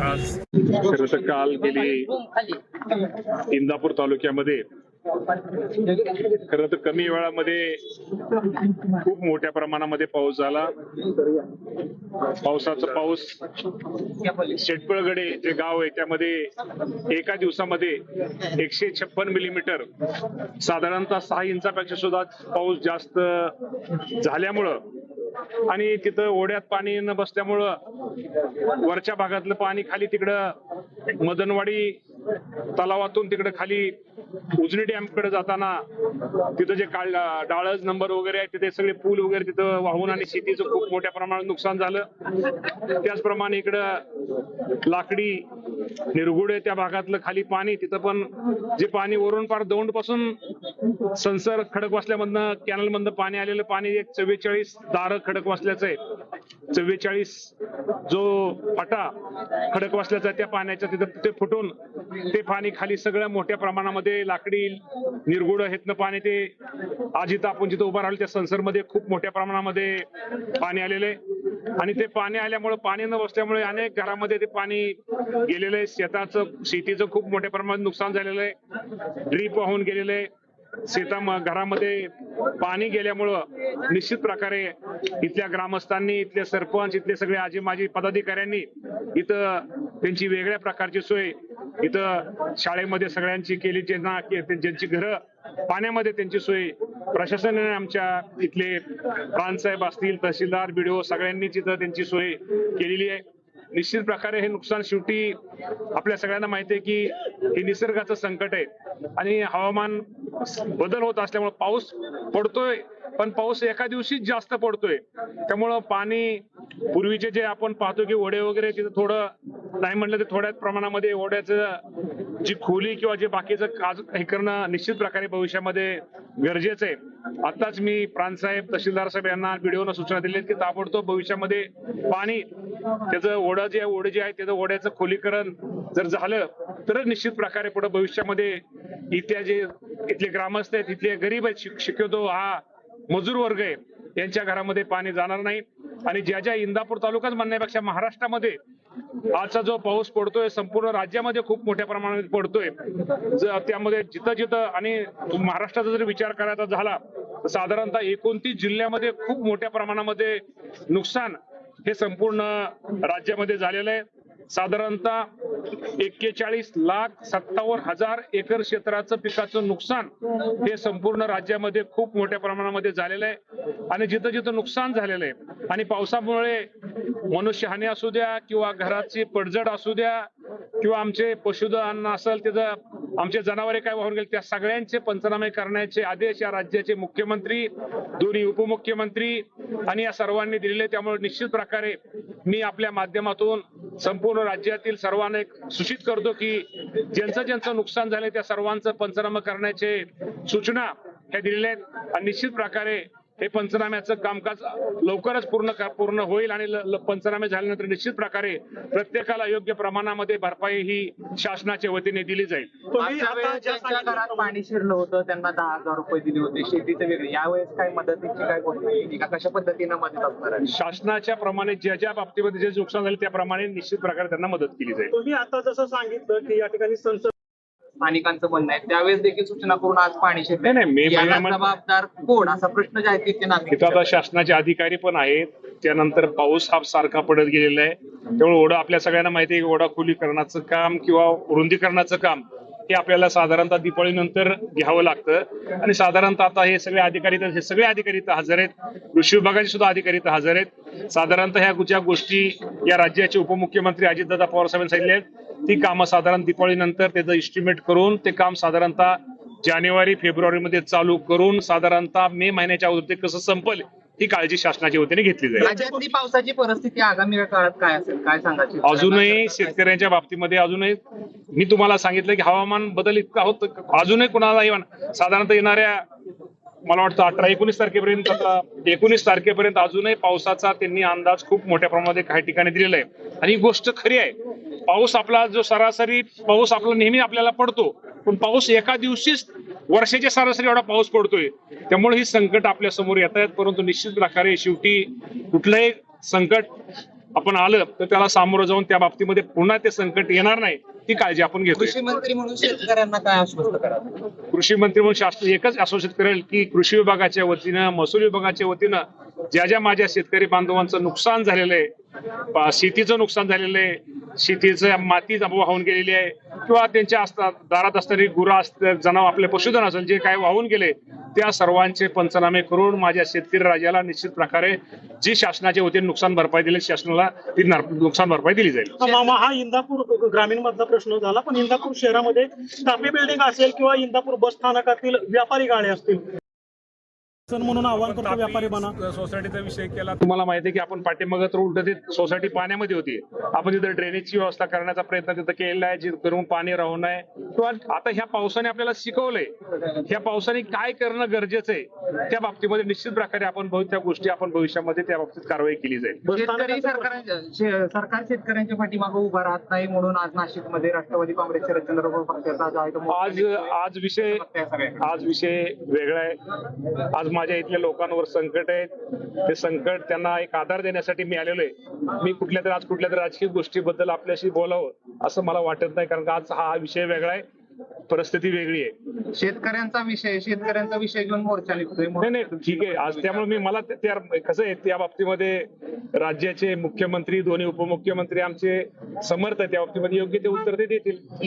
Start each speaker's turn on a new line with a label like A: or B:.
A: आज. खरं तर काल गेली इंदापूर तालुक्यामध्ये खर तर कमी वेळामध्ये खूप मोठ्या प्रमाणामध्ये पाऊस झाला. पावसाचा पाऊस शेटपळगडे जे गाव आहे त्यामध्ये एका दिवसामध्ये एकशे छप्पन मिलीमीटर साधारणतः सहा इंचापेक्षा सुद्धा पाऊस जास्त झाल्यामुळं आणि तिथं ओढ्यात पाणी न बसल्यामुळं वरच्या भागातलं पाणी खाली तिकडं मदनवाडी तलावातून तिकडं खाली उजनी डॅमकडे जाताना तिथं जे काळ डाळज नंबर वगैरे आहे तिथे सगळे पूल वगैरे तिथं वाहून आणि शेतीचं खूप मोठ्या प्रमाणात नुकसान झालं. त्याचप्रमाणे इकडं लाकडी निरगुडे त्या भागातलं खाली पाणी तिथं पण जे पाणी वरून पार दौंडपासून संसार खडक वाचल्यामधनं कॅनल मधनं पाणी आलेलं पाणी एक चव्वेचाळीस दारं खडक वाचल्याचं आहे. चव्वेचाळीस जो फाटा खडक वासल्याचा त्या पाण्याच्या तिथं ते फुटून ते पाणी खाली सगळ्या मोठ्या प्रमाणामध्ये लाकडी निरगुड हेतनं पाणी ते. आज इथं आपण जिथं उभा राहिलो त्या संसरमध्ये खूप मोठ्या प्रमाणामध्ये पाणी आलेलं आहे. आणि ते पाणी आल्यामुळे पाणी न बसल्यामुळे अनेक घरामध्ये ते पाणी गेलेलं आहे. शेताचं शेतीचं खूप मोठ्या प्रमाणात नुकसान झालेलं आहे. ड्रीप वाहून गेलेलं आहे. शेता घरामध्ये पाणी गेल्यामुळं निश्चित प्रकारे इथल्या ग्रामस्थांनी इथले सरपंच इथले सगळे आजी माजी पदाधिकाऱ्यांनी इथं त्यांची वेगळ्या प्रकारची सोय इथं शाळेमध्ये सगळ्यांची केली ज्यांना ज्यांची घरं पाण्यामध्ये त्यांची सोय प्रशासनाने आमच्या इथले प्रांतसाहेब असतील तहसीलदार बीडीओ सगळ्यांनी तिथं त्यांची सोय केलेली आहे. निश्चित प्रकारे हे नुकसान शेवटी आपल्या सगळ्यांना माहिती आहे की हे निसर्गाचं संकट आहे. आणि हवामान बदल होत असल्यामुळे पाऊस पडतोय पण पाऊस एका दिवशीच जास्त पडतोय. त्यामुळं पाणी पूर्वीचे जे आपण पाहतो की ओढे वगैरे तिथं थोडं नाही म्हटलं तर थोड्या प्रमाणामध्ये ओढ्याचं जी खोली किंवा जे बाकीचं काज हे करणं निश्चित प्रकारे भविष्यामध्ये गरजेचं आहे. आताच मी प्रांतसाहेब तहसीलदार साहेब यांना व्हिडिओनं सूचना दिली की ताबडतोब भविष्यामध्ये पाणी त्याचं ओढा जे ओढे जे आहे त्याचं ओढ्याचं खोलीकरण जर झालं तरच निश्चित प्रकारे पुढे भविष्यामध्ये इथल्या जे इथले ग्रामस्थ आहेत इथले गरीब आहेत शिक- शिकवतो हा मजूर वर्ग आहे यांच्या घरामध्ये पाणी जाणार नाही. आणि ज्या ज्या इंदापूर तालुकाच म्हणण्यापेक्षा महाराष्ट्रामध्ये आजचा जो पाऊस पडतोय संपूर्ण राज्यामध्ये खूप मोठ्या प्रमाणात पडतोय. त्यामध्ये जिथं जिथं आणि महाराष्ट्राचा जर विचार करायचा झाला तर साधारणतः एकोणतीस जिल्ह्यामध्ये खूप मोठ्या प्रमाणामध्ये नुकसान हे संपूर्ण राज्यामध्ये झालेलं आहे. साधारणतः एक्केचाळीस लाख सत्तावन्न हजार एकर क्षेत्राचं पिकाचं नुकसान हे संपूर्ण राज्यामध्ये खूप मोठ्या प्रमाणामध्ये झालेलं आहे. आणि जिथं जिथं नुकसान झालेलं आहे आणि पावसामुळे मनुष्यहानी असू द्या किंवा घराची पडझड असू द्या किंवा आमचे पशुधन असेल त्याचं आमचे जनावरे काय वाहून गेले त्या सगळ्यांचे पंचनामे करण्याचे आदेश या राज्याचे मुख्यमंत्री दोन्ही उपमुख्यमंत्री आणि या सर्वांनी दिलेले. त्यामुळे निश्चित प्रकारे मी आपल्या माध्यमातून संपूर्ण राज्यातील सर्वांना एक सूचित करतो की ज्यांचं ज्यांचं नुकसान झालंय त्या सर्वांचं पंचनामा करण्याचे सूचना ह्या दिलेल्या आहेत. आणि निश्चित प्रकारे हे पंचनाम्याचं कामकाज लवकरच पूर्ण का- पूर्ण होईल आणि पंचनामे झाल्यानंतर निश्चित प्रकारे प्रत्येकाला योग्य प्रमाणामध्ये भरपाई ही शासनाच्या वतीने दिली जाईल.
B: पाणी शिरलं होतं त्यांना दहा हजार रुपये दिले होते. शेतीचे वेगळे. यावेळेस काय मदतीची काय का कशा पद्धतीनं मदत असणार आहे?
A: शासनाच्या प्रमाणे ज्या ज्या बाबतीमध्ये जे नुकसान झाले त्याप्रमाणे निश्चित प्रकारे त्यांना मदत केली जाईल.
C: तुम्ही आता जसं सांगितलं की या ठिकाणी संसद
B: स्थानिकांचं म्हणणं आहे. त्यावेळेस देखील सूचना करून आज पाणी शिरलं.
A: नाही, मे
B: याला
A: महिन्यामध्ये-
B: जबाबदार कोण? असा प्रश्न जे आहे तिथे नागरिक
A: तिथं आता शासनाचे अधिकारी पण आहेत. त्यानंतर पाऊस हा सारखा पडत गेलेला आहे. त्यामुळे ओढा आपल्या सगळ्यांना माहिती आहे की ओढा खोलीकरणाचं काम किंवा रुंदीकरणाचं काम हे आपल्याला साधारणतः दिवाळी नंतर घ्यावं लागतं. आणि साधारणतः आता हे सगळे अधिकारी तर- हे सगळे अधिकारी इथं हजर आहेत. कृषी विभागाचे सुद्धा अधिकारी इथं हजर आहेत. साधारणतः ह्या ज्या गोष्टी या राज्याचे उपमुख्यमंत्री अजितदादा पवार साहेबांनी सांगितले आहेत. ती कामं साधारण दिवाळी नंतर त्याचं इस्टिमेट करून ते काम साधारणतः जानेवारी फेब्रुवारी मध्ये चालू करून साधारणतः मे महिन्याच्या अगोदर ते कसं संपल ही काळजी शासनाच्या वतीने घेतली जाईल.
B: पावसाची परिस्थिती आगामी काळात काय असेल? काय सांगायची?
A: अजूनही शेतकऱ्यांच्या बाबतीमध्ये अजूनही मी तुम्हाला सांगितलं की हवामान बदल इतका होत अजूनही कुणाला येणार साधारणतः येणाऱ्या मला वाटतं अठरा एकोणीस तारखेपर्यंत आता एकोणीस तारखेपर्यंत अजूनही पावसाचा त्यांनी अंदाज खूप मोठ्या प्रमाणात काही ठिकाणी दिलेला आहे. आणि ही गोष्ट खरी आहे. पाऊस आपला जो सरासरी पाऊस आपला नेहमी आपल्याला पडतो पण पाऊस एका दिवशीच वर्षाच्या सरासरी एवढा पाऊस पडतोय. त्यामुळे ही संकट आपल्यासमोर येत आहेत परंतु निश्चित प्रकारे शेवटी कुठलंही संकट आपण आलं तर त्याला सामोरं जाऊन त्या बाबतीमध्ये पुन्हा ते संकट येणार नाही ती काळजी आपण घेतोय.
B: कृषी मंत्री म्हणून शेतकऱ्यांना काय आश्वस्त करा
A: कृषी मंत्री म्हणून शासन एकच आश्वासित करेल की कृषी विभागाच्या वतीनं महसूल विभागाच्या वतीनं ज्या ज्या माझ्या शेतकरी बांधवांचं नुकसान झालेलं आहे शेतीचं नुकसान झालेलं आहे शेतीचं माती वाहून गेलेली आहे किंवा त्यांच्या असतात दारात असणारी गुरं असतात जनावर आपले पशुधन असेल जे काय वाहून गेले त्या सर्वांचे पंचनामे करून माझ्या शेतकरी राजाला निश्चित प्रकारे जी शासनाच्या वतीने नुकसान भरपाई दिली शासनाला ती नुकसान भरपाई दिली जाईल.
C: मामा हा इंदापूर ग्रामीण मधला प्रश्न झाला पण इंदापूर शहरामध्ये टापे बिल्डिंग असेल किंवा इंदापूर बस स्थानकातील व्यापारी गाळे असतील म्हणून आवाहन करतो व्यापारी बना.
A: सोसायटीचा विषय केला. तुम्हाला माहिती आहे की आपण पाठीमागं तर उलट ती सोसायटी पाण्यामध्ये होती. आपण तिथं ड्रेनेजची व्यवस्था करण्याचा प्रयत्न तिथं केलेला आहे जेणेकरून पाणी राहू नये. किंवा आता ह्या पावसाने आपल्याला शिकवलंय. ह्या पावसाने काय करणं गरजेचं आहे त्या बाबतीमध्ये निश्चित प्रकारे आपण त्या गोष्टी आपण भविष्यामध्ये त्या बाबतीत कारवाई केली जाईल.
B: सरकार शेतकऱ्यांच्या पाठीमागे उभा राहत नाही म्हणून आज नाशिकमध्ये राष्ट्रवादी काँग्रेस शरदचंद्र पक्षाचा जो आहे तो मोर्चा
A: आज. आज विषय. आज विषय वेगळा आहे. आज माझ्या इथल्या लोकांवर संकट आहे. ते संकट त्यांना एक आधार देण्यासाठी मी आलेलो आहे. मी कुठल्या तरी आज कुठल्या तरी राजकीय गोष्टीबद्दल आपल्याशी बोलावं असं मला वाटत नाही. कारण आज हा विषय वेगळा आहे. परिस्थिती वेगळी आहे.
B: शेतकऱ्यांचा विषय शेतकऱ्यांचा विषय घेऊन मोर्चा निघतोय.
A: नाही नाही ठीक आहे. आज त्यामुळे मी मला त्या कसं आहे त्या बाबतीमध्ये राज्याचे मुख्यमंत्री दोन्ही उपमुख्यमंत्री आमचे समर्थ त्या बाबतीमध्ये योग्य ते उत्तर ते देतील.